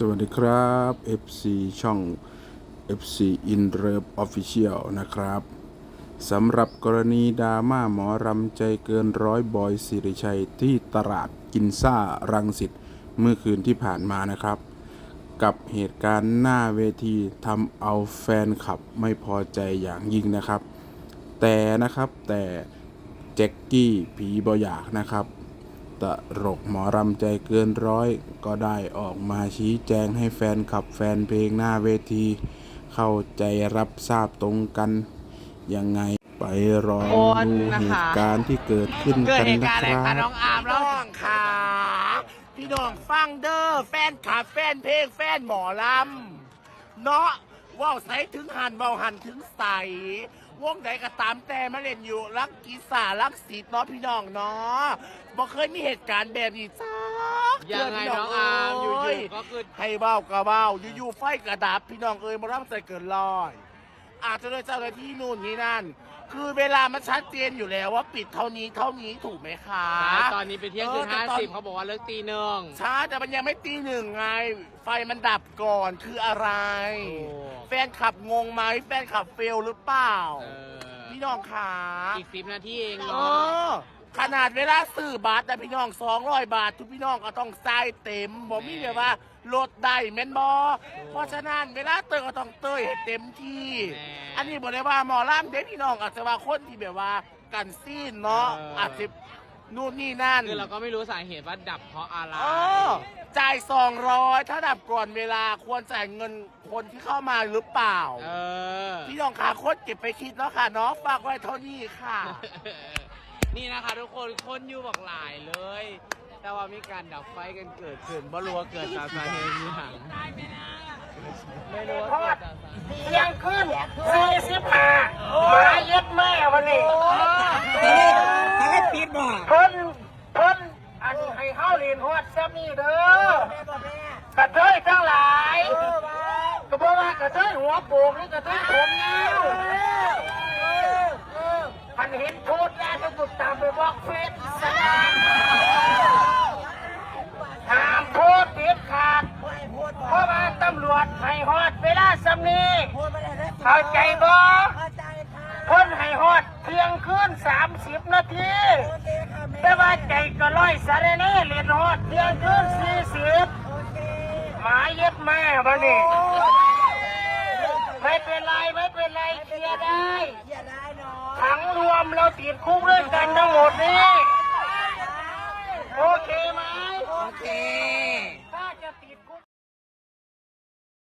สวัสดีครับ FC ช่อง FC In r e v Official นะครับสำหรับกรณีดราม่าหมอรำใจเกินร้อยบอยสิริชัยที่ตลาดกินซ่ารังสิตเมื่อคืนที่ผ่านมานะครับ กับเหตุการณ์หน้าเวทีทำเอาแฟนคลับไม่พอใจอย่างยิ่งนะครับ แต่นะครับแต่แจ็กกี้ผีบอยากนะครับ ตลกหมอรำใจเกินร้อย ก็ได้ออกมาชี้แจงให้แฟนขับแฟนเพลงหน้าเวที เข้าใจรับทราบตรงกัน ยังไงไปรออดูเหตุการณ์ที่เกิดขึ้นเกิดกันเหตุนะการณ์อะไรคคะรัน้องอาร์มแล้ว น้องขาพี่น้องฟังเด้อแฟนขาแฟนเพลงแฟนหมอลำ เนาะว่าวใสถึงหันว่าวหันถึงใส วงใดก็ตามแต่มาเล่นอยู่รักกีสารักสีเนาะพี่น้องเนาะบ่เคยมีเหตุการณ์แบบนี้จ้ายังไงน้องอาร์มอยู่ๆก็คือให้เบ้ากระเบ้าอยู่ๆไฟกระดับพี่น้องเอ้ยมารับใส่เกินร้อย อาจจะโดยเจ้าหน้าที่นู่นนี่นั่น คือเวลามันชัดเจนอยู่แล้วว่าปิดเท่านี้เท่านี้ถูกไหมคะ ตอนนี้เป็นเที่ยงคืนเออแต่ห้าตอน สิบเขาบอกว่าเลิกตีหนึ่ง ช้าแต่มันยังไม่ตีหนึ่งไง ไฟมันดับก่อนคืออะไร โอ้ แฟนขับงงไหมแฟนขับเฟลหรือเปล่า เออพี่น้องขา อีกสิบนาทีเองเอเนาะอ ขนาดเวลาซื้อบัตรนะพี่น้อง200 บาท ทุกพี่น้องก็ต้องใส่เต็มบอกมีแบบว่าลดได้แม่นบอเพราะฉะนั้นเวลาเตยก็ต้องเตยให้เต็มที่อันนี้บอกเลยว่าหมอล่ำเด็กพี่น้องอาจจะว่าคนที่แบบว่ากันซีนเนาะอาจจะนู่นนี่นั่น คือเราก็ไม่รู้สาเหตุว่าดับเพราะอะไรเออจ่าย 200 ถ้าดับก่อนเวลาควรจ่ายเงินคนที่เข้ามาหรือเปล่า เออ พี่น้องขาโคตรเก็บไปคิดเนาะค่ะเนาะฝากไว้เท่านี้ค่ะ นี่นะคะทุกคนคนอยู่บอกหลายเลย แต่ว่ามีการดับไฟกันเกิดขึ้นบ่รู้ว่าเกิดจากสาเหตุอย่างไม่รู้ว่าเกิดจากสาเหตุเที่ยงขึ้นสี่สิบห้าหมาเย็ดแม่วันนี้ให้ปิดบ่เพิ่นเพิ่นอันให้เข้าเรียนฮอดซ้ำนี่เด้อกระเทยทั้งหลายก็บอกว่ากระเทยหัวโปกนี่กระเทยผมยาวพันเห็นโพดแล้วจะบุดตามไปบอกเฟซสนะห้ามโพดเด็ดขาด เพราะว่าตำรวจให้ฮอดเวลาซ้ำนี้เข้าใจบ่เพิ่นให้ฮอดเที่ยงคืนสามสิบนาที แต่ว่าใจก็ร้อยสาระเน่เรียนฮอดเที่ยงคืนสี่สิบหมาเย็บแม่บันนี่ไม่เป็นไรไม่เป็นไรเคลียร์ได้ทั้งรวมเรา ติดคุกด้วยกันทั้งหมดนี่ โอเคไหมโอเค ถ้าจะติด